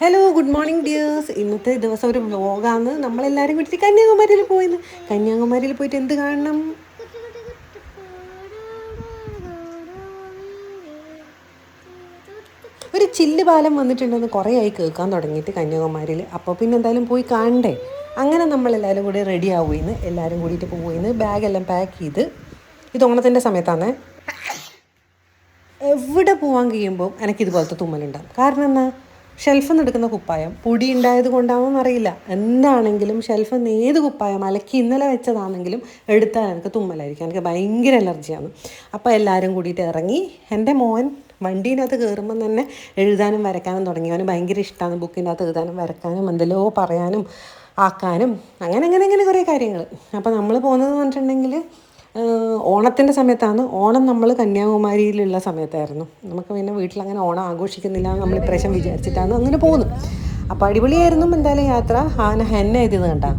Hello good morning dears ഇന്നത്തെ ദിവസം ഒരു വ്ലോഗാണ് നമ്മളെല്ലാവരും കൂടി കന്യാകുമാരിയിൽ പോയിന്ന്. കന്യാകുമാരിയിൽ പോയിട്ട് എന്ത് കാണണം? ഒരു ചില്ല് പാലം വന്നിട്ടുണ്ടെന്ന് കുറേ ആയി കേൾക്കാൻ തുടങ്ങിയിട്ട് കന്യാകുമാരിയിൽ. അപ്പോൾ പിന്നെ എന്തായാലും പോയി കാണണ്ടേ? അങ്ങനെ നമ്മളെല്ലാവരും കൂടി റെഡി ആവുകയെന്ന് എല്ലാവരും കൂടിയിട്ട് പോയിന്ന് ബാഗെല്ലാം പാക്ക് ചെയ്ത്. ഇത് ഓണത്തിന്റെ സമയത്താണ്. എവിടെ പോകാൻ കഴിയുമ്പോൾ എനിക്കിതുപോലത്തെ തുമ്മലുണ്ടാകും കാരണം എന്നാ? ഷെൽഫിൽ നിന്ന് എടുക്കുന്ന കുപ്പായം. പൊടി ഉണ്ടായത് കൊണ്ടാണെന്ന് അറിയില്ല. എന്താണെങ്കിലും ഷെൽഫിൽ നിന്ന് ഏത് കുപ്പായം അലക്കി ഇന്നലെ വെച്ചതാണെങ്കിലും എടുത്താൽ എനിക്ക് തുമ്മലായിരിക്കും. എനിക്ക് ഭയങ്കര എലർജിയാണ് അപ്പോൾ എല്ലാവരും കൂടിയിട്ട് ഇറങ്ങി എന്റെ മോൻ വണ്ടീനകത്ത് കയറുമ്പം തന്നെ എഴുതാനും വരക്കാനും തുടങ്ങി. അവന് ഭയങ്കര ഇഷ്ടമാണ് ബുക്കിന്റെ അകത്ത് എഴുതാനും വരക്കാനും എന്തെല്ലോ പറയാനും ആക്കാനും അങ്ങനെ അങ്ങനെ അങ്ങനെ കുറേ കാര്യങ്ങൾ അപ്പോൾ നമ്മൾ പോകുന്നതെന്ന് പറഞ്ഞിട്ടുണ്ടെങ്കിൽ ഓണത്തിന്റെ സമയത്താണ്. ഓണം നമ്മൾ കന്യാകുമാരിയിലുള്ള സമയത്തായിരുന്നു. നമുക്ക് പിന്നെ വീട്ടിലങ്ങനെ ഓണം ആഘോഷിക്കുന്നില്ല നമ്മൾ ഇപ്രാവശ്യം വിചാരിച്ചിട്ടാണ് അങ്ങനെ പോകുന്നത്. അപ്പം അടിപൊളിയായിരുന്നു എന്തായാലും യാത്ര. ആന ഹെന്ന എഴുതിയത് കണ്ടാ?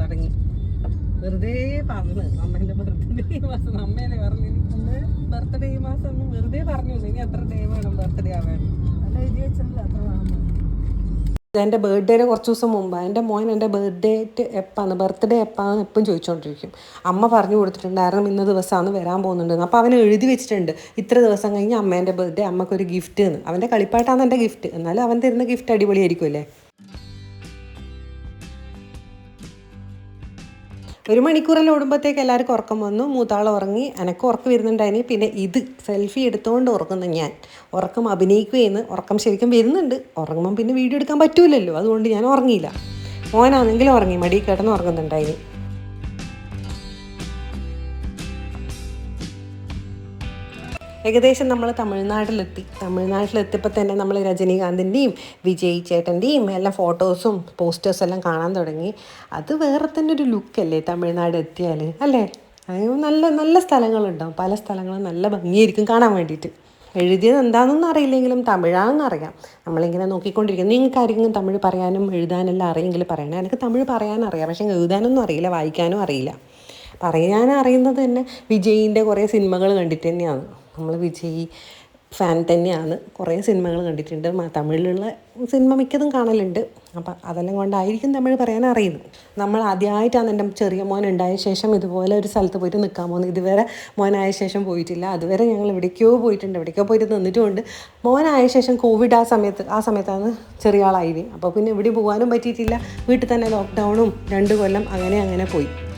അമ്മേന്റെ വെറുതെ പറഞ്ഞു. അമ്മേന്റെ ബർത്ത്ഡേ മാസം. അമ്മേനെ പറഞ്ഞു ബർത്ത്ഡേ ഈ മാസം ഒന്നും വെറുതെ പറഞ്ഞു. ഇനി എത്ര ഡേ വേണം ബർത്ത്ഡേ ആവാൻ? എന്റെ ബർത്ത്ഡേയുടെ കുറച്ച് ദിവസം മുമ്പ് എന്റെ മോൻ എന്റെ ബർത്ത്ഡേറ്റ് എപ്പാണ് ബർത്ത്ഡേ എപ്പാന്ന് എപ്പം ചോദിച്ചുകൊണ്ടിരിക്കും അമ്മ പറഞ്ഞു കൊടുത്തിട്ടുണ്ടായിരുന്നു ഇന്ന ദിവസമാണ് വരാൻ പോകുന്നുണ്ടെന്ന്. അപ്പോൾ അവൻ എഴുതി വെച്ചിട്ടുണ്ട് ഇത്ര ദിവസം കഴിഞ്ഞ് അമ്മേന്റെ ബർത്ത്ഡേ അമ്മക്കൊരു ഗിഫ്റ്റ് എന്ന് അവന്റെ കളിപ്പാട്ടാണ് എന്റെ ഗിഫ്റ്റ്. എന്നാലും അവൻ തരുന്ന ഗിഫ്റ്റ് അടിപൊളിയായിരിക്കും ഒരു മണിക്കൂറെല്ലാം ഓടുമ്പോഴത്തേക്ക് എല്ലാവർക്കും ഉറക്കം വന്നു. മൂത്താൾ ഉറങ്ങി. എനക്ക് ഉറക്കം വരുന്നുണ്ടായിന്. പിന്നെ ഇത് സെൽഫി എടുത്തുകൊണ്ട് ഉറങ്ങുന്നു ഞാൻ. ഉറക്കം അഭിനയിക്കുകയെന്ന് ഉറക്കം ശരിക്കും വരുന്നുണ്ട്. ഉറങ്ങുമ്പം പിന്നെ വീഡിയോ എടുക്കാൻ പറ്റൂലല്ലോ. അതുകൊണ്ട് ഞാൻ ഉറങ്ങിയില്ല. മോനാണെങ്കിൽ ഉറങ്ങി. മടി കേട്ടെന്ന് ഉറങ്ങുന്നുണ്ടായിന്. ഏകദേശം നമ്മൾ തമിഴ്നാട്ടിലെത്തി. തമിഴ്നാട്ടിലെത്തിയപ്പോൾ തന്നെ നമ്മൾ രജനീകാന്തിന്റെയും വിജയ് ചേട്ടന്റെയും എല്ലാം ഫോട്ടോസും പോസ്റ്റേഴ്സും എല്ലാം കാണാൻ തുടങ്ങി. അത് വേറെ തന്നെ ഒരു ലുക്കല്ലേ തമിഴ്നാട് എത്തിയാൽ അല്ലേ? നല്ല നല്ല സ്ഥലങ്ങളുണ്ടാവും പല സ്ഥലങ്ങളും നല്ല ഭംഗിയായിരിക്കും കാണാൻ വേണ്ടിയിട്ട്. എഴുതിയത് എന്താണെന്നൊന്നും അറിയില്ലെങ്കിലും തമിഴാണെന്ന് അറിയാം. നമ്മളിങ്ങനെ നോക്കിക്കൊണ്ടിരിക്കുന്നു. നിങ്ങൾക്ക് ആരെങ്കിലും തമിഴ് പറയാനും എഴുതാനെല്ലാം അറിയെങ്കിൽ പറയണേ. എനിക്ക് തമിഴ് പറയാനറിയാം പക്ഷേ എഴുതാനൊന്നും അറിയില്ല വായിക്കാനും അറിയില്ല. പറയാൻ അറിയുന്നത് തന്നെ വിജയിന്റെ കുറേ സിനിമകൾ കണ്ടിട്ട് തന്നെയാണ്. നമ്മൾ വിജയ് ഫാൻ തന്നെയാണ്. കുറേ സിനിമകൾ കണ്ടിട്ടുണ്ട്. തമിഴിലുള്ള സിനിമ മിക്കതും കാണലുണ്ട്. അപ്പം അതെല്ലാം കൊണ്ടായിരിക്കും തമിഴ് പറയാൻ അറിയുന്നത്. നമ്മൾ ആദ്യമായിട്ടാണ് എന്റെ ചെറിയ മോൻ ഉണ്ടായ ശേഷം ഇതുപോലെ ഒരു സ്ഥലത്ത് പോയിട്ട് നിൽക്കാൻ പോകുന്നത്. ഇതുവരെ മോനായ ശേഷം പോയിട്ടില്ല. അതുവരെ ഞങ്ങൾ എവിടേക്കോ പോയിട്ടുണ്ട്. എവിടേക്കോ പോയിട്ട് നിന്നിട്ടുമുണ്ട്. മോനായ ശേഷം കോവിഡ് ആ സമയത്ത് ആ സമയത്താണ് ചെറിയ ആളായി അപ്പോൾ പിന്നെ എവിടെ പോകാനും പറ്റിയിട്ടില്ല. വീട്ടിൽ തന്നെ ലോക്ക്ഡൗണും രണ്ട് കൊല്ലം അങ്ങനെ അങ്ങനെ പോയി.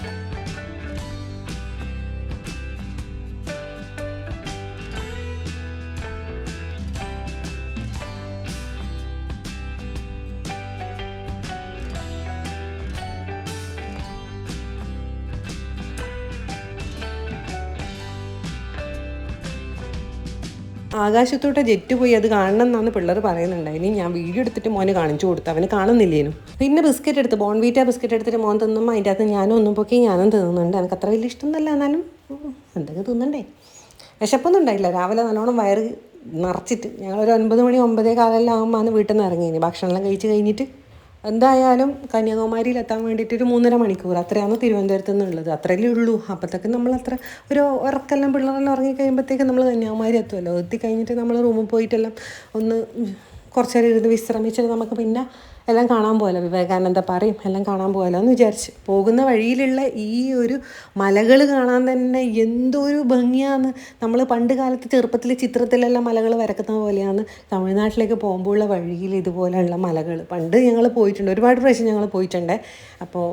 ആകാശത്തോട്ട് ജെറ്റ് പോയി അത് കാണണം എന്നാണ് പിള്ളേർ പറയുന്നുണ്ടായിനി ഞാൻ വീഡിയോ എടുത്തിട്ട് മോനെ കാണിച്ചു കൊടുത്തു അവന് കാണുന്നില്ലേനും. പിന്നെ ബിസ്ക്കറ്റ് എടുത്ത് ബോൺവീറ്റ ബിസ്ക്കറ്റ് എടുത്തിട്ട് മോൻ തിന്നുമ്പോൾ അതിന്റെ അകത്ത് ഞാനും ഒന്നും പൊക്കി ഞാനും തിന്നുന്നുണ്ട്. എനിക്ക് അത്ര വലിയ ഇഷ്ടമൊന്നുമല്ല എന്നാലും. എന്തൊക്കെ തിന്നണ്ടേ? വിശപ്പൊന്നും ഉണ്ടായില്ല. രാവിലെ നല്ലോണം വയറ് നിറച്ചിട്ട് ഞങ്ങളൊരു ഒൻപത് മണി ഒമ്പതേ കാലെല്ലാം ആകുമ്പോൾ വീട്ടിൽ നിന്ന് ഇറങ്ങി ഭക്ഷണമെല്ലാം കഴിച്ച് കഴിഞ്ഞിട്ട് എന്തായാലും കന്യാകുമാരിയിൽ എത്താൻ വേണ്ടിയിട്ട് ഒരു മൂന്നര മണിക്കൂർ. അത്രയാണ് തിരുവനന്തപുരത്ത് നിന്നുള്ളത്. അത്രയല്ലേ ഉള്ളൂ. അപ്പോഴത്തേക്ക് നമ്മൾ അത്ര ഒരു ഉറക്കെല്ലാം പിള്ളേരെല്ലാം ഉറങ്ങി നമ്മൾ കന്യാകുമാരി എത്തുമല്ലോ എത്തി കഴിഞ്ഞിട്ട് നമ്മൾ റൂമിൽ പോയിട്ടെല്ലാം ഒന്ന് കുറച്ച് നേരം ഇരുന്ന് വിശ്രമിച്ചിട്ട് നമുക്ക് പിന്നെ എല്ലാം കാണാൻ പോകാലോ വിവേകാനന്ദ പറയും എല്ലാം കാണാൻ പോകാലോ എന്ന് വിചാരിച്ച്. പോകുന്ന വഴിയിലുള്ള ഈ ഒരു മലകൾ കാണാൻ തന്നെ എന്തൊരു ഭംഗിയാണ്. നമ്മൾ പണ്ട് കാലത്ത് ചെറുപ്പത്തിൽ ചിത്രത്തിലെല്ലാം മലകൾ വരക്കുന്ന പോലെയാണ് തമിഴ്നാട്ടിലേക്ക് പോകുമ്പോഴുള്ള വഴിയിൽ ഇതുപോലെയുള്ള മലകൾ. പണ്ട് ഞങ്ങൾ പോയിട്ടുണ്ട് ഒരുപാട് പ്രാവശ്യം ഞങ്ങൾ പോയിട്ടുണ്ട്. അപ്പോൾ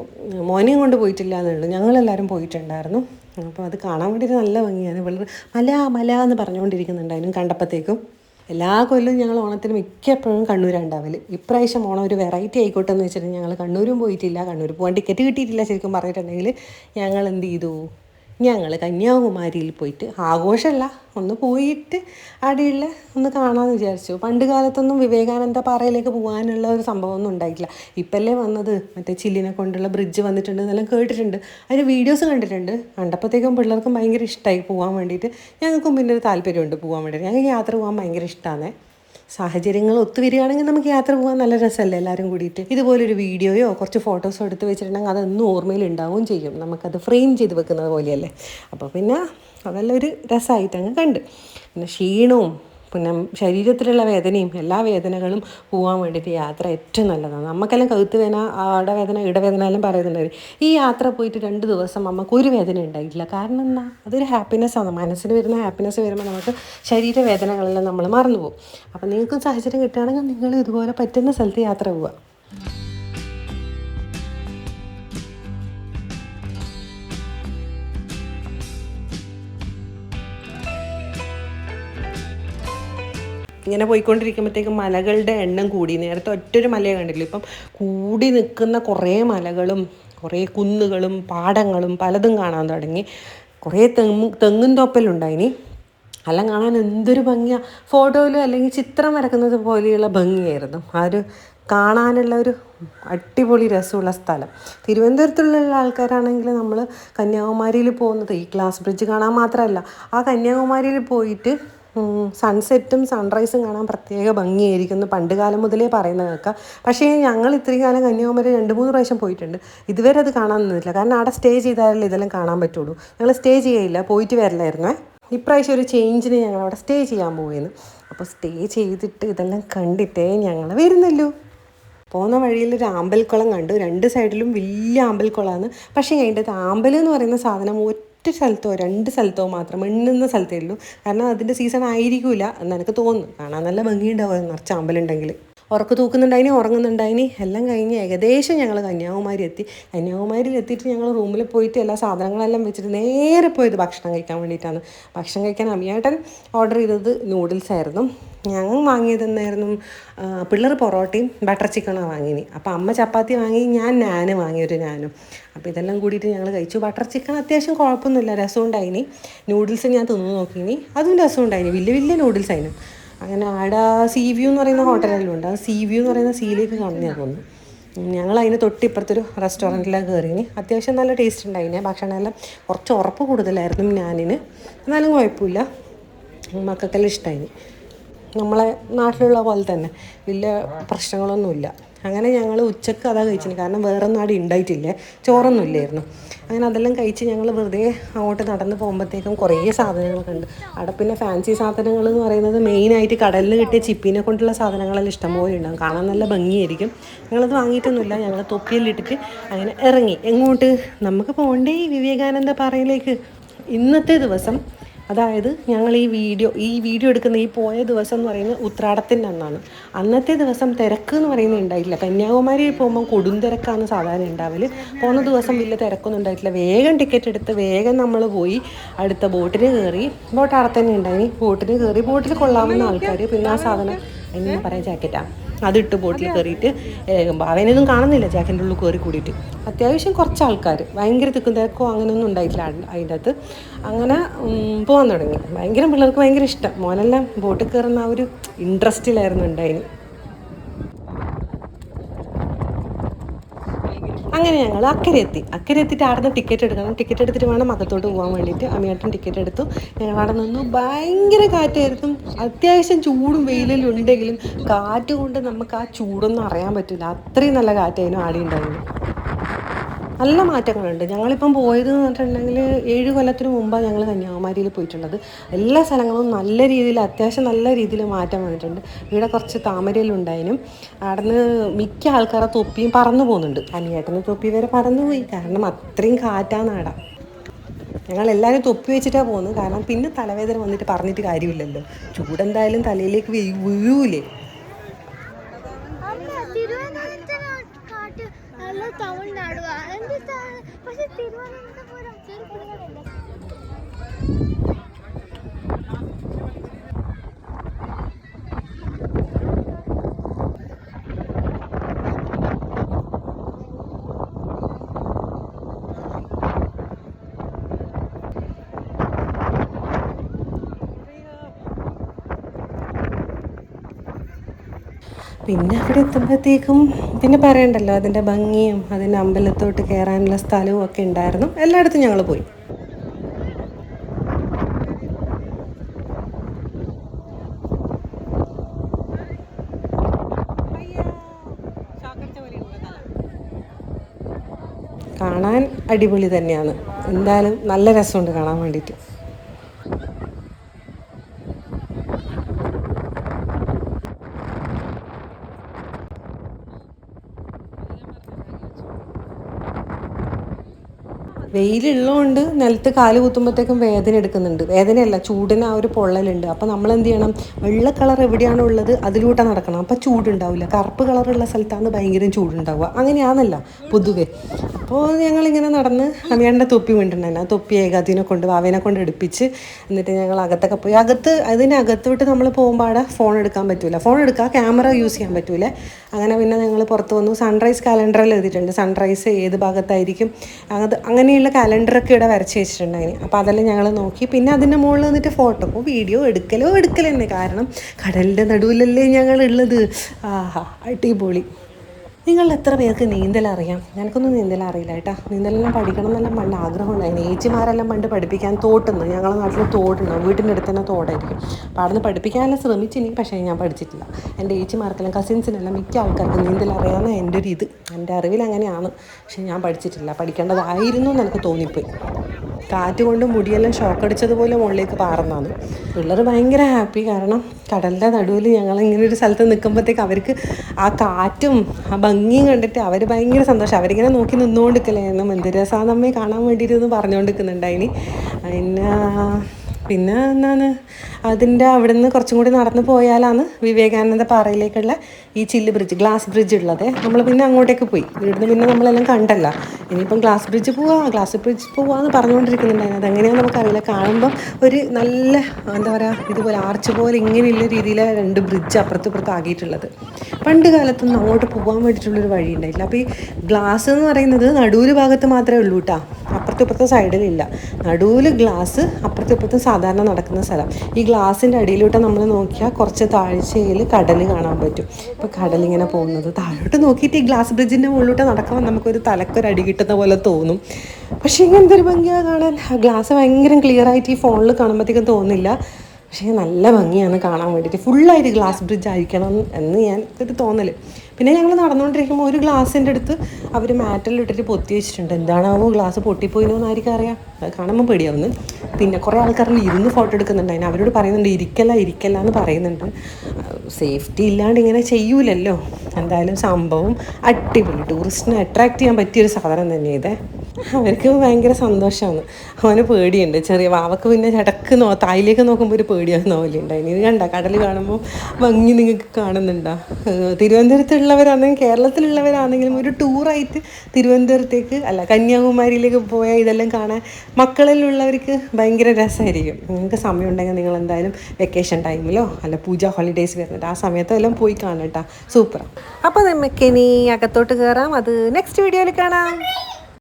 മോനെയും കൊണ്ട് പോയിട്ടില്ല എന്നുള്ളൂ. ഞങ്ങളെല്ലാവരും പോയിട്ടുണ്ടായിരുന്നു. അപ്പോൾ അത് കാണാൻ വേണ്ടിയിട്ട് നല്ല ഭംഗിയാണ്. വളരെ മല മല എന്ന് പറഞ്ഞുകൊണ്ടിരിക്കുന്നുണ്ടായിരുന്നു കണ്ടപ്പോഴത്തേക്കും എല്ലാ കൊല്ലവും ഞങ്ങൾ ഓണത്തിന് മിക്കപ്പോഴും കണ്ണൂരാണ് ഉണ്ടാവൽ. ഇപ്രാവശ്യം ഓണം ഒരു വെറൈറ്റി ആയിക്കോട്ടെ എന്ന് വെച്ചിട്ട് ഞങ്ങൾ കണ്ണൂരും പോയിട്ടില്ല. കണ്ണൂർ പോകാൻ ടിക്കറ്റ് കിട്ടിയിട്ടില്ല ശരിക്കും പറഞ്ഞിട്ടുണ്ടെങ്കിൽ ഞങ്ങൾ എന്ത് ചെയ്തു? ഞങ്ങൾ കന്യാകുമാരിയിൽ പോയിട്ട് ആഘോഷമല്ല ഒന്ന് പോയിട്ട് അടിയുള്ള ഒന്ന് കാണാമെന്ന് വിചാരിച്ചു. പണ്ട് കാലത്തൊന്നും വിവേകാനന്ദ പാറയിലേക്ക് പോകാനുള്ള ഒരു സംഭവമൊന്നും ഉണ്ടായിട്ടില്ല. ഇപ്പല്ലേ വന്നത്? മറ്റേ ചില്ലിനെ കൊണ്ടുള്ള ബ്രിഡ്ജ് വന്നിട്ടുണ്ട് എന്നെല്ലാം കേട്ടിട്ടുണ്ട്. അതിന്റെ വീഡിയോസ് കണ്ടിട്ടുണ്ട്. കണ്ടപ്പോഴത്തേക്കും പിള്ളേർക്കും ഭയങ്കര ഇഷ്ടമായി പോകാൻ വേണ്ടിയിട്ട്. ഞങ്ങൾക്കും പിന്നെ ഒരു താല്പര്യമുണ്ട് പോകാൻ വേണ്ടിയിട്ട്. ഞങ്ങൾക്ക് യാത്ര പോകാൻ ഭയങ്കര ഇഷ്ടമാണ് സാഹചര്യങ്ങൾ ഒത്തുവരികയാണെങ്കിൽ നമുക്ക് യാത്ര പോകാൻ നല്ല രസമല്ലേ എല്ലാവരും കൂടിയിട്ട്? ഇതുപോലൊരു വീഡിയോയോ കുറച്ച് ഫോട്ടോസോ എടുത്ത് വെച്ചിട്ടുണ്ടെങ്കിൽ അതൊന്നും ഓർമ്മയിൽ ഉണ്ടാവുകയും ചെയ്യും. നമുക്കത് ഫ്രെയിം ചെയ്ത് വെക്കുന്നത് പോലെയല്ലേ? അപ്പോൾ പിന്നെ അതെല്ലാം ഒരു രസമായിട്ട് അങ്ങ് കണ്ട്. പിന്നെ ക്ഷീണവും പിന്നെ ശരീരത്തിലുള്ള വേദനയും എല്ലാ വേദനകളും പോകാൻ വേണ്ടിയിട്ട് യാത്ര ഏറ്റവും നല്ലതാണ്. നമുക്കെല്ലാം കഴുത്ത് വേദന ആടവേദന ഇടവേദന എല്ലാം പറയുന്നുണ്ടായിരുന്നു. ഈ യാത്ര പോയിട്ട് രണ്ട് ദിവസം നമുക്ക് ഒരു വേദന ഉണ്ടായിട്ടില്ല. കാരണം എന്നാൽ അതൊരു ഹാപ്പിനെസ്സാണ് മനസ്സിന് വരുന്ന ഹാപ്പിനെസ് വരുമ്പോൾ നമുക്ക് ശരീരവേദനകളെല്ലാം നമ്മൾ മറന്നു പോകും. അപ്പോൾ നിങ്ങൾക്കും സാഹചര്യം കിട്ടുകയാണെങ്കിൽ നിങ്ങൾ ഇതുപോലെ പറ്റുന്ന സ്ഥലത്ത് യാത്ര പോവുക. ഇങ്ങനെ പോയിക്കൊണ്ടിരിക്കുമ്പോഴത്തേക്കും മലകളുടെ എണ്ണം കൂടി. നേരത്തെ ഒറ്റൊരു മലയെ കണ്ടില്ല ഇപ്പം കൂടി നിൽക്കുന്ന കുറേ മലകളും കുറേ കുന്നുകളും പാടങ്ങളും പലതും കാണാൻ തുടങ്ങി. കുറേ തെങ്ങ് തെങ്ങും തോപ്പലുണ്ടായിനി. എല്ലാം കാണാൻ എന്തൊരു ഭംഗിയാണ് ഫോട്ടോയിലും അല്ലെങ്കിൽ ചിത്രം വരക്കുന്നത് പോലെയുള്ള ഭംഗിയായിരുന്നു. ആ ഒരു കാണാനുള്ള ഒരു അടിപൊളി രസമുള്ള സ്ഥലം. തിരുവനന്തപുരത്തുള്ള ആൾക്കാരാണെങ്കിൽ നമ്മൾ കന്യാകുമാരിയിൽ പോകുന്നത് ഈ ഗ്ലാസ് ബ്രിഡ്ജ് കാണാൻ മാത്രമല്ല ആ കന്യാകുമാരിയിൽ പോയിട്ട് സൺസെറ്റും സൺറൈസും കാണാൻ പ്രത്യേക ഭംഗിയായിരിക്കും പണ്ട് കാലം മുതലേ പറയുന്ന കേൾക്കാം പക്ഷേ ഞങ്ങൾ ഇത്രയും കാലം കന്യാകുമാരി രണ്ട് മൂന്ന് പ്രാവശ്യം പോയിട്ടുണ്ട്. ഇതുവരെ അത് കാണാൻ നിന്നില്ല കാരണം അവിടെ സ്റ്റേ ചെയ്താലല്ലേ ഇതെല്ലാം കാണാൻ പറ്റുള്ളൂ. ഞങ്ങൾ സ്റ്റേ ചെയ്യില്ല പോയിട്ട് വരില്ലായിരുന്നേ. ഇപ്രാവശ്യം ഒരു ചേഞ്ചിന് ഞങ്ങൾ അവിടെ സ്റ്റേ ചെയ്യാൻ പോവുകയെന്ന് അപ്പോൾ സ്റ്റേ ചെയ്തിട്ട് ഇതെല്ലാം കണ്ടിട്ടേ ഞങ്ങൾ വരുന്നല്ലോ പോകുന്ന വഴിയിൽ ഒരു ആമ്പൽക്കുളം കണ്ടു. രണ്ട് സൈഡിലും വലിയ ആമ്പൽക്കുളമാണ്. പക്ഷേ അതിന്റെ ആമ്പൽ എന്ന് പറയുന്ന സാധനം ഒറ്റ സ്ഥലത്തോ രണ്ട് സ്ഥലത്തോ മാത്രം എണ്ണുന്ന സ്ഥലത്തേ ഉള്ളൂ. കാരണം അതിന്റെ സീസൺ ആയിരിക്കില്ല എന്ന് എനിക്ക് തോന്നുന്നു. കാണാൻ നല്ല ഭംഗിയുണ്ടാവും. നിറച്ച് അമ്പലുണ്ടെങ്കിൽ ഉറക്ക് തൂക്കുന്നുണ്ടായിനി ഉറങ്ങുന്നുണ്ടായിനി. എല്ലാം കഴിഞ്ഞ് ഏകദേശം ഞങ്ങൾ കന്യാകുമാരി എത്തി കന്യാകുമാരിയിൽ എത്തിയിട്ട് ഞങ്ങൾ റൂമിൽ പോയിട്ട് എല്ലാ സാധനങ്ങളെല്ലാം വെച്ചിട്ട് നേരെ പോയത് ഭക്ഷണം കഴിക്കാൻ വേണ്ടിയിട്ടാണ്. ഭക്ഷണം കഴിക്കാൻ അമിയേട്ടൻ ഓർഡർ ചെയ്തത് നൂഡിൽസ് ആയിരുന്നു. ഞങ്ങൾ വാങ്ങിയത് എന്നായിരുന്നു പിള്ളേർ പൊറോട്ടയും ബട്ടർ ചിക്കനാണ് വാങ്ങിനി. അപ്പോൾ അമ്മ ചപ്പാത്തി വാങ്ങി ഞാൻ നാന് വാങ്ങി ഒരു നാനും. അപ്പോൾ ഇതെല്ലാം കൂടിയിട്ട് ഞങ്ങൾ കഴിച്ചു. ബട്ടർ ചിക്കൻ അത്യാവശ്യം കുഴപ്പമൊന്നുമില്ല രസമുണ്ടായിനി. നൂഡിൽസ് ഞാൻ തിന്നു നോക്കിയിനി അതും രസമുണ്ടായിനി. വലിയ വലിയ നൂഡിൽസ് ആയിരുന്നു. അങ്ങനെ ആടെ സീ വ്യൂ എന്ന് പറയുന്ന ഹോട്ടലെല്ലാം ഉണ്ട് ആ സീ വ്യൂ എന്ന് പറയുന്ന സീലേക്ക് കാണുന്ന തോന്നുന്നു ഞങ്ങൾ അതിന് തൊട്ടിപ്പുറത്തൊരു റെസ്റ്റോറന്റിലാണ് കയറിയിന് അത്യാവശ്യം നല്ല ടേസ്റ്റ് ഉണ്ടായിന്. ഭക്ഷണമെല്ലാം കുറച്ച് ഉറപ്പ് കൂടുതലായിരുന്നു ഞാനിന്. എന്നാലും കുഴപ്പമില്ല. മക്കൾക്കെല്ലാം ഇഷ്ടമായി നമ്മളെ നാട്ടിലുള്ള പോലെ തന്നെ. വലിയ പ്രശ്നങ്ങളൊന്നുമില്ല. അങ്ങനെ ഞങ്ങൾ ഉച്ചയ്ക്ക് അതാ കഴിച്ചിന്. കാരണം വേറെ ഒന്നും അവിടെ ഉണ്ടായിട്ടില്ലേ ചോറൊന്നും ഇല്ലായിരുന്നു അങ്ങനെ അതെല്ലാം കഴിച്ച് ഞങ്ങൾ വെറുതെ അങ്ങോട്ട് നടന്ന് പോകുമ്പോഴത്തേക്കും കുറേ സാധനങ്ങൾ കണ്ട്. അവിടെ പിന്നെ ഫാൻസി സാധനങ്ങൾ എന്ന് പറയുന്നത് മെയിനായിട്ട് കടലിൽ കിട്ടിയ ചിപ്പിനെ കൊണ്ടുള്ള സാധനങ്ങളെല്ലാം ഇഷ്ടംപോലെ ഉണ്ടാകും കാണാൻ നല്ല ഭംഗിയായിരിക്കും. ഞങ്ങളത് വാങ്ങിയിട്ടൊന്നുമില്ല ഞങ്ങൾ തൊപ്പിയിലിട്ടിട്ട് അങ്ങനെ ഇറങ്ങി. എങ്ങോട്ട്? നമുക്ക് പോകണ്ടേ വിവേകാനന്ദ പാറയിലേക്ക്. ഇന്നത്തെ ദിവസം അതായത് ഞങ്ങൾ ഈ വീഡിയോ ഈ വീഡിയോ എടുക്കുന്ന ഈ പോയ ദിവസം എന്ന് പറയുന്നത് ഉത്രാടത്തിന്റെ അന്നാണ്. അന്നത്തെ ദിവസം തിരക്ക് എന്ന് പറയുന്നത് ഉണ്ടായിട്ടില്ല. കന്യാകുമാരി പോകുമ്പോൾ കൊടും തിരക്കാണ് സാധാരണ ഉണ്ടാവൽ. പോകുന്ന ദിവസം വലിയ തിരക്കൊന്നും ഉണ്ടായിട്ടില്ല. വേഗം ടിക്കറ്റ് എടുത്ത് വേഗം നമ്മൾ പോയി അടുത്ത ബോട്ടിന് കയറി. ബോട്ട് അറത്തന്നെ തന്നെ ഉണ്ടായി ബോട്ടിന് കയറി. ബോട്ടിൽ കൊള്ളാവുന്ന ആൾക്കാർ പിന്നെ ആ സാധനം അതിന് പറയാം ജാക്കറ്റാണ് അതിട്ട് ബോട്ടിൽ കയറിയിട്ട് അവനൊന്നും കാണുന്നില്ല. ജാക്കിന്റെ ഉള്ളിൽ കയറി കൂടിയിട്ട്. അത്യാവശ്യം കുറച്ച് ആൾക്കാർ ഭയങ്കര തിക്കും തിരക്കോ അങ്ങനെയൊന്നും ഉണ്ടായിട്ടില്ല അതിന്റെ അകത്ത്. അങ്ങനെ പോകാൻ തുടങ്ങി. ഭയങ്കര പിള്ളേർക്ക് ഭയങ്കര ഇഷ്ടം. മോനെല്ലാം ബോട്ടിൽ കയറുന്ന ആ ഒരു ഇൻട്രസ്റ്റിലായിരുന്നു ഉണ്ടായിന്. അങ്ങനെ ഞങ്ങൾ അക്കരെ എത്തി അക്കരെ എത്തിയിട്ട് അവിടെ നിന്ന് ടിക്കറ്റ് എടുക്കണം. ടിക്കറ്റ് എടുത്തിട്ട് വേണം അകത്തോട്ട് പോകാൻ വേണ്ടിയിട്ട്. അമ്മയായിട്ടും ടിക്കറ്റ് എടുത്തു. ഞങ്ങൾ അവിടെ നിന്നു ഭയങ്കര കാറ്റായിരുന്നു. അത്യാവശ്യം ചൂടും വെയിലും ഉണ്ടെങ്കിലും കാറ്റ് കൊണ്ട് നമുക്ക് ആ ചൂടൊന്നും അറിയാൻ പറ്റില്ല. അത്രയും നല്ല കാറ്റായിരുന്നു ആടെ ഉണ്ടായിരുന്നു നല്ല മാറ്റങ്ങളുണ്ട്. ഞങ്ങളിപ്പം പോയത് എന്ന് പറഞ്ഞിട്ടുണ്ടെങ്കിൽ ഏഴ് കൊല്ലത്തിന് മുമ്പാണ് ഞങ്ങൾ കന്യാകുമാരിയിൽ പോയിട്ടുള്ളത്. എല്ലാ സ്ഥലങ്ങളും നല്ല രീതിയിൽ അത്യാവശ്യം നല്ല രീതിയിൽ മാറ്റം വന്നിട്ടുണ്ട്. ഇവിടെ കുറച്ച് താമരയിലുണ്ടായിരുന്നു അവിടെ നിന്ന് മിക്ക ആൾക്കാരെ തൊപ്പിയും പറന്നു പോകുന്നുണ്ട്. അനിയേട്ടന് തൊപ്പി വരെ പറന്നു പോയി. കാരണം അത്രയും കാറ്റാണ് ആട ഞങ്ങൾ എല്ലാവരും തൊപ്പി വെച്ചിട്ടാണ് പോകുന്നത്. കാരണം പിന്നെ തലവേദന വന്നിട്ട് പറഞ്ഞിട്ട് കാര്യമില്ലല്ലോ. ചൂടെന്തായാലും തലയിലേക്ക് വീഴൂലേ അമ്മ തിരുവനന്തപുരത്തിന് കാട്ട് നല്ല തമിഴ്നാടുവാ എന്ത് പക്ഷെ തിരുവനന്തപുരം ചെറുപ്പുഴയല്ലേ പിന്നെ അവിടെ എത്തുമ്പോഴത്തേക്കും പിന്നെ പറയണ്ടല്ലോ അതിന്റെ ഭംഗിയും അതിന്റെ അമ്പലത്തോട്ട് കയറാനുള്ള സ്ഥലവും ഒക്കെ ഉണ്ടായിരുന്നു. എല്ലായിടത്തും ഞങ്ങൾ പോയി. കാണാൻ അടിപൊളി തന്നെയാണ്. എന്തായാലും നല്ല രസമുണ്ട് കാണാൻ വേണ്ടിയിട്ട്. വെയിലുള്ളതുകൊണ്ട് നിലത്ത് കാൽ കുത്തുമ്പോഴത്തേക്കും വേദന എടുക്കുന്നുണ്ട്. വേദനയല്ല ചൂടിന് ആ ഒരു പൊള്ളലുണ്ട്. അപ്പോൾ നമ്മൾ എന്ത് ചെയ്യണം? വെള്ള കളർ എവിടെയാണോ ഉള്ളത് അതിലൂടെ നടക്കണം. അപ്പോൾ ചൂടുണ്ടാവില്ല. കറുപ്പ് കളറുള്ള സ്ഥലത്താണ് ഭയങ്കര ചൂടുണ്ടാവുക. അങ്ങനെയാണല്ല പൊതുവെ. അപ്പോൾ ഞങ്ങളിങ്ങനെ നടന്ന് അമിയാണ്ട തൊപ്പി വീണ്ടുണ്ടായിരുന്നു ആ തൊപ്പി ഏകാദിനെ കൊണ്ട് വാവേനെ കൊണ്ട് എടുപ്പിച്ച് എന്നിട്ട് ഞങ്ങൾ അകത്തൊക്കെ പോയി. അകത്ത് അതിനകത്തോട്ട് നമ്മൾ പോകുമ്പോൾ ഫോൺ എടുക്കാൻ പറ്റില്ല ഫോൺ എടുക്കുക ക്യാമറ യൂസ് ചെയ്യാൻ പറ്റില്ല അങ്ങനെ പിന്നെ ഞങ്ങൾ പുറത്ത് വന്നു. സൺറൈസ് കാലണ്ടറിൽ എഴുതിയിട്ടുണ്ട്. സൺറൈസ് ഏത് ഭാഗത്തായിരിക്കും? അത് അങ്ങനെയുള്ള കാലണ്ടറൊക്കെ ഇവിടെ വരച്ച് വെച്ചിട്ടുണ്ടായിന്. അപ്പോൾ അതെല്ലാം ഞങ്ങൾ നോക്കി. പിന്നെ അതിന്റെ മുകളിൽ നിന്നിട്ട് ഫോട്ടോ. വീഡിയോ എടുക്കലോ എടുക്കലെന്നെ. കാരണം കടലിന്റെ നടുവിലല്ലേ ഞങ്ങൾ ഉള്ളത് ആഹാ അടിപൊളി. നിങ്ങൾ എത്ര പേർക്ക് നീന്തൽ അറിയാം ഞങ്ങൾക്കൊന്നും നീന്തൽ അറിയില്ല കേട്ടോ. നീന്തലെല്ലാം പഠിക്കണം എന്നെല്ലാം പണ്ട് ആഗ്രഹം ഉണ്ടായിരുന്നു ഏച്ചിമാരെല്ലാം പണ്ട് പഠിപ്പിക്കാൻ തോട്ടുന്നു. ഞങ്ങളുടെ നാട്ടിൽ തോടുന്നു വീട്ടിന്റെ അടുത്ത് തന്നെ തോടായിരിക്കും. അപ്പോൾ അവിടെ നിന്ന് പഠിപ്പിക്കാനെല്ലാം ശ്രമിച്ചിനി പക്ഷേ ഞാൻ പഠിച്ചിട്ടില്ല. എന്റെ ഏച്ചിമാർക്കെല്ലാം കസിൻസിനെല്ലാം മിക്ക ആൾക്കാർക്കും നീന്തൽ അറിയാമെന്ന് എന്റെ ഒരു ഇത്. എന്റെ അറിവിൽ അങ്ങനെയാണ്. പക്ഷേ ഞാൻ പഠിച്ചിട്ടില്ല. പഠിക്കേണ്ടതായിരുന്നു എന്ന് എനിക്ക് തോന്നിപ്പോയി. കാറ്റ് കൊണ്ട് മുടിയെല്ലാം ഷോക്ക് അടിച്ചതുപോലെ മുകളിലേക്ക് പാറുന്നതാണ്. പിള്ളേർ ഭയങ്കര ഹാപ്പി കാരണം കടലിന്റെ നടുവിൽ ഞങ്ങൾ ഇങ്ങനെ ഒരു സ്ഥലത്ത് നിൽക്കുമ്പോഴത്തേക്ക് അവർക്ക് ആ കാറ്റും ആ ഭംഗിയും കണ്ടിട്ട് അവർ ഭയങ്കര സന്തോഷം. അവരിങ്ങനെ നോക്കി നിന്നുകൊണ്ടിരിക്കലായിരുന്നു എന്ത് രസമാണ് നമ്മെ കാണാൻ വേണ്ടിയിട്ട് പറഞ്ഞുകൊണ്ടിരിക്കുന്നുണ്ടായിനി. പിന്നെ പിന്നെ എന്താണ്? അതിന്റെ അവിടെ നിന്ന് കുറച്ചും കൂടി നടന്നു പോയാലാണ് വിവേകാനന്ദ പാറയിലേക്കുള്ള ഈ ചില്ല് ബ്രിഡ്ജ് ഗ്ലാസ് ബ്രിഡ്ജ് ഉള്ളത്. നമ്മൾ പിന്നെ അങ്ങോട്ടേക്ക് പോയി. ഇവിടുന്ന് പിന്നെ നമ്മളെല്ലാം കണ്ടല്ല. ഇനിയിപ്പം ഗ്ലാസ് ബ്രിഡ്ജ് പോവാ ഗ്ലാസ് ബ്രിഡ്ജ് പോവാന്ന് പറഞ്ഞുകൊണ്ടിരിക്കുന്നുണ്ടായിരുന്നു അതെങ്ങനെയാണെന്ന് നമുക്കറിയില്ല. കാണുമ്പം ഒരു നല്ല എന്താ പറയുക ഇതുപോലെ ആർച്ച് പോലെ ഇങ്ങനെയുള്ള രീതിയിൽ രണ്ട് ബ്രിഡ്ജ് അപ്പുറത്തും ഇപ്പുറത്തും ആക്കിയിട്ടുള്ളത്. പണ്ട് കാലത്തൊന്നും അങ്ങോട്ട് പോകാൻ വേണ്ടിയിട്ടുള്ളൊരു വഴി ഉണ്ടായില്ല അപ്പോൾ ഈ ഗ്ലാസ് എന്ന് പറയുന്നത് നടൂര് ഭാഗത്ത് മാത്രമേ ഉള്ളൂ കേട്ടോ അപ്പുറത്തും ഇപ്പുറത്തും സൈഡിലില്ല. നടുവിൽ ഗ്ലാസ് അപ്പുറത്തും ഇപ്പുറത്തും സാധാരണ നടക്കുന്ന സ്ഥലം. ഈ ഗ്ലാസിന്റെ അടിയിലോട്ട് നമ്മൾ നോക്കിയാൽ കുറച്ച് താഴ്ചയിൽ കടൽ കാണാൻ പറ്റും. ഇപ്പോൾ കടലിങ്ങനെ പോകുന്നത്. താഴോട്ട് നോക്കിയിട്ട് ഈ ഗ്ലാസ് ബ്രിഡ്ജിന്റെ മുകളിലോട്ട് നടക്കുമ്പോൾ നമുക്കൊരു അടി കിട്ടുന്ന പോലെ തോന്നും. പക്ഷേ ഇങ്ങനത്തെ ഒരു ഭംഗിയാണ് കാണാൻ. ഗ്ലാസ് ഭയങ്കര ക്ലിയർ ആയിട്ട് ഈ ഫോണിൽ കാണുമ്പോഴത്തേക്കും തോന്നില്ല. പക്ഷേ നല്ല ഭംഗിയാണ് കാണാൻ വേണ്ടിയിട്ട്. ഫുള്ളായിട്ട് ഗ്ലാസ് ബ്രിഡ്ജ് ആയിരിക്കണം എന്ന് ഞാൻ ഒരു തോന്നൽ പിന്നെ ഞങ്ങൾ നടന്നുകൊണ്ടിരിക്കുമ്പോൾ ഒരു ഗ്ലാസിന്റെ അടുത്ത് അവർ മാറ്റൽ ഇട്ടിട്ട് പൊത്തി വെച്ചിട്ടുണ്ട്. എന്താണാവോ ഗ്ലാസ് പൊട്ടിപ്പോയിനോ എന്നായിരിക്കും അറിയാം. അത് കാണുമ്പോൾ പേടിയാവുന്നു. പിന്നെ കുറേ ആൾക്കാരിൽ ഇരുന്ന് ഫോട്ടോ എടുക്കുന്നുണ്ട്. അതിന് അവരോട് പറയുന്നുണ്ട് ഇരിക്കല്ല ഇരിക്കല്ല എന്ന് പറയുന്നുണ്ട്. സേഫ്റ്റി ഇല്ലാണ്ട് ഇങ്ങനെ ചെയ്യൂലല്ലോ. എന്തായാലും സംഭവം അടിപൊളി. ടൂറിസ്റ്റിനെ അട്രാക്ട് ചെയ്യാൻ പറ്റിയൊരു സാധനം തന്നെ ഇതേ. അവർക്ക് ഭയങ്കര സന്തോഷമാണ് അവന് പേടിയുണ്ട്. ചെറിയ വാവക്ക് പിന്നെ ചടക്ക് നോ തായിലേക്ക് നോക്കുമ്പോൾ ഒരു പേടിയാകുന്ന പോലെ ഉണ്ടായിന് ഇത് കണ്ട? കടൽ കാണുമ്പോൾ ഭംഗി നിങ്ങൾക്ക് കാണുന്നുണ്ടോ? തിരുവനന്തപുരത്തുള്ളവരാണെങ്കിലും കേരളത്തിലുള്ളവരാണെങ്കിലും ഒരു ടൂറായിട്ട് തിരുവനന്തപുരത്തേക്ക് അല്ല കന്യാകുമാരിയിലേക്ക് പോയാൽ ഇതെല്ലാം കാണാൻ മക്കളിലുള്ളവർക്ക് ഭയങ്കര രസമായിരിക്കും നിങ്ങൾക്ക് സമയം ഉണ്ടെങ്കിൽ നിങ്ങൾ എന്തായാലും വെക്കേഷൻ ടൈമിലോ അല്ല പൂജ ഹോളിഡേയ്സ് വരുന്നുണ്ട് ആ സമയത്തോ എല്ലാം പോയി കാണട്ടോ. കേട്ടോ സൂപ്പറാണ് അപ്പോൾ നമുക്കിനി അകത്തോട്ട് കയറാം അത് നെക്സ്റ്റ് വീഡിയോയിൽ കാണാം.